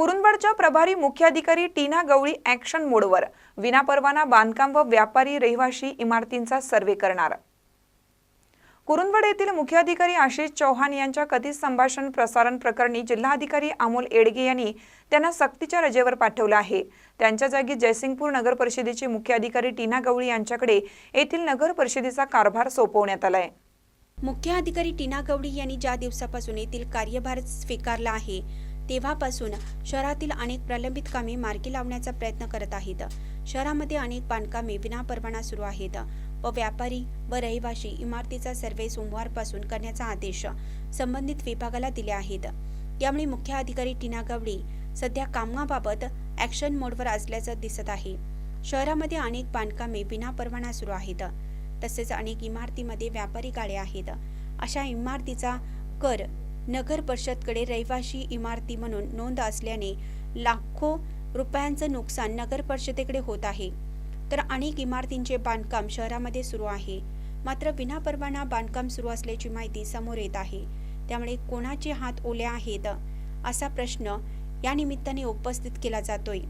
कुरुंदवाडच्या प्रभारी मुख्याधिकारी टीना गवळी ॲक्शन मोडवर. विनापरवाना बांधकाम व व्यापारी रहिवाशी इमारतींचा सर्वे करणार. कुरुंदवाड येथील मुख्याधिकारी आशिष चौहान यांच्या कथित संभाषण प्रसारण प्रकरणी जिल्हाधिकारी अमोल एडगे यांनी त्यांना सक्तीच्या रजेवर पाठवलं आहे. त्यांच्या जागी जयसिंगपूर नगर परिषदेचे मुख्याधिकारी टीना गवळी यांच्याकडे येथील नगर परिषदेचा कारभार सोपवण्यात आलाय. मुख्य अधिकारी टीना गवळी यांनी ज्या दिवसापासून येथील कार्यभार स्वीकारला आहे तेव्हापासून शहरातील अनेक प्रलंबित कामे मार्गी लावण्याचा प्रयत्न करत आहेत. शहरामध्ये अनेक बांधकामे विनापरवाना सुरू आहेत. व व्यापारी व रहिवाशी इमारतीचा सर्वे सोमवारपासून करण्याचा आदेश संबंधित विभागाला दिले आहेत. त्यामुळे मुख्य अधिकारी टीना गवळी सध्या कामाबाबत ॲक्शन मोडवर असल्याचं दिसत आहे. शहरामध्ये अनेक बांधकामे विनापरवाना सुरू आहेत. तसेच अनेक इमारतीमध्ये व्यापारी गाळे आहेत. अशा इमारतीचा कर नगर परिषदकडे रहिवाशी इमारती म्हणून नोंद असल्याने लाखो रुपयांचं नुकसान नगर परिषदेकडे होत आहे. तर अनेक इमारतींचे बांधकाम शहरामध्ये सुरू आहे. मात्र विनापरवाना बांधकाम सुरू असल्याची माहिती समोर येत आहे. त्यामुळे कोणाचे हात ओले आहेत असा प्रश्न या निमित्ताने उपस्थित केला जातोय.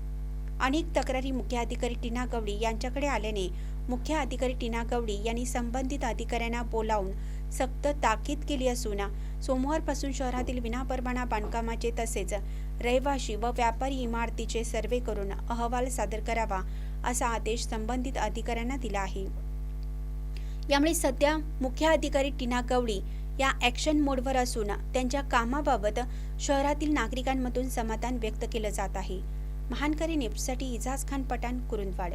अनेक तक्रारी मुख्य अधिकारी टीना गवडी यांच्याकडे आल्याने मुख्य अधिकारी टीना गवडी यांनी संबंधित अधिकाऱ्यांना बोलावून सक्त ताकीद केली असून सोमवारपासून शहरातील विनापरवाना बांधकामाचे तसेच रहिवाशी व व्यापारी इमारतीचे सर्वे करून अहवाल सादर करावा असा आदेश संबंधित अधिकाऱ्यांना दिला आहे. यामुळे सध्या मुख्य अधिकारी टीना गवळी या ॲक्शन मोडवर असून त्यांच्या कामाबाबत शहरातील नागरिकांमधून समाधान व्यक्त केलं जात आहे. महानकरी नेपसाठी इजाज खान पठाण कुरुंदवाड.